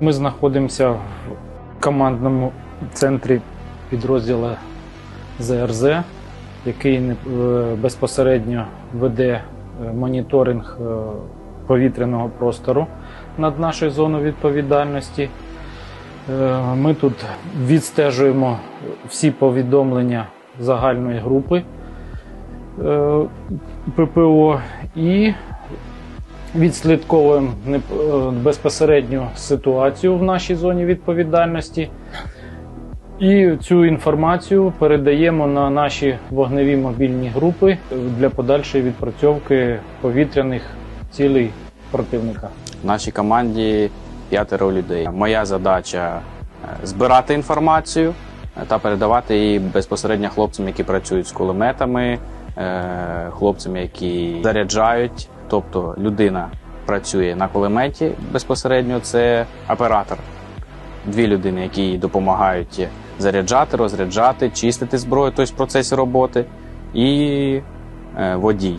Ми знаходимося в командному центрі підрозділу ЗРЗ, який е, безпосередньо веде е, моніторинг е, повітряного простору над нашою зоною відповідальності. Ми тут відстежуємо всі повідомлення загальної групи ППО і відслідковуємо е, безпосередньо ситуацію в нашій зоні відповідальності. І цю інформацію передаємо на наші вогневі мобільні групи для подальшої відпрацьовки повітряних цілей противника. В нашій команді п'ятеро людей. Моя задача е, збирати інформацію е, та передавати її безпосередньо хлопцям, які працюють з кулеметами, е, хлопцям, які заряджають. Тобто людина працює на кулеметі безпосередньо, це оператор. Дві людини, які допомагають заряджати, розряджати, чистити зброю, тобто в процесі роботи, і е, водій.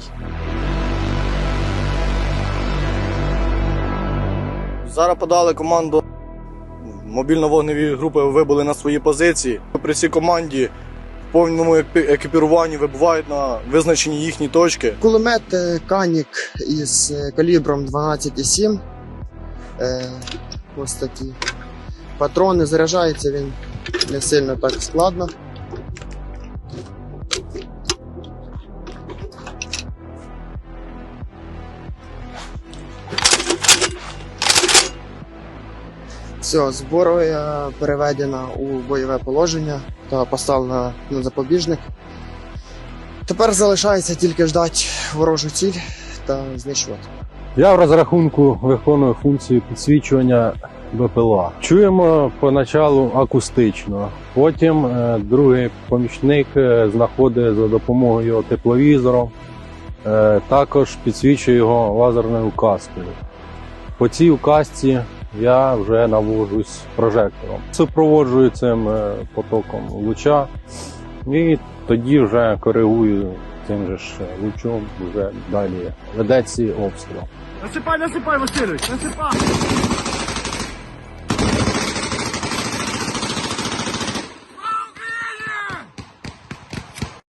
Зараз подали команду. Мобільно-вогневі групи вибули на свої позиції. При цій команді повному екіпі- екіпіруванні вибувають на визначені їхні точки. Кулемет е, Канік із е, калібром 12,7. Е, ось такі. Патрони заряджається він не сильно так складно. Все, зброя переведена у бойове положення та поставлена на запобіжник. Тепер залишається тільки ждати ворожу ціль та знищувати. Я в розрахунку виконую функцію підсвічування БПЛА. Чуємо поначалу акустично. Потім е, другий помічник е, знаходить за допомогою його тепловізором, е, також підсвічує його лазерною указкою. По цій указці я вже навожусь прожектором. Супроводжую цим е, потоком луча і тоді вже коригую цим же ж лучом, вже далі ведеться обстріл. Насипай, насипай, Васильович, насипай!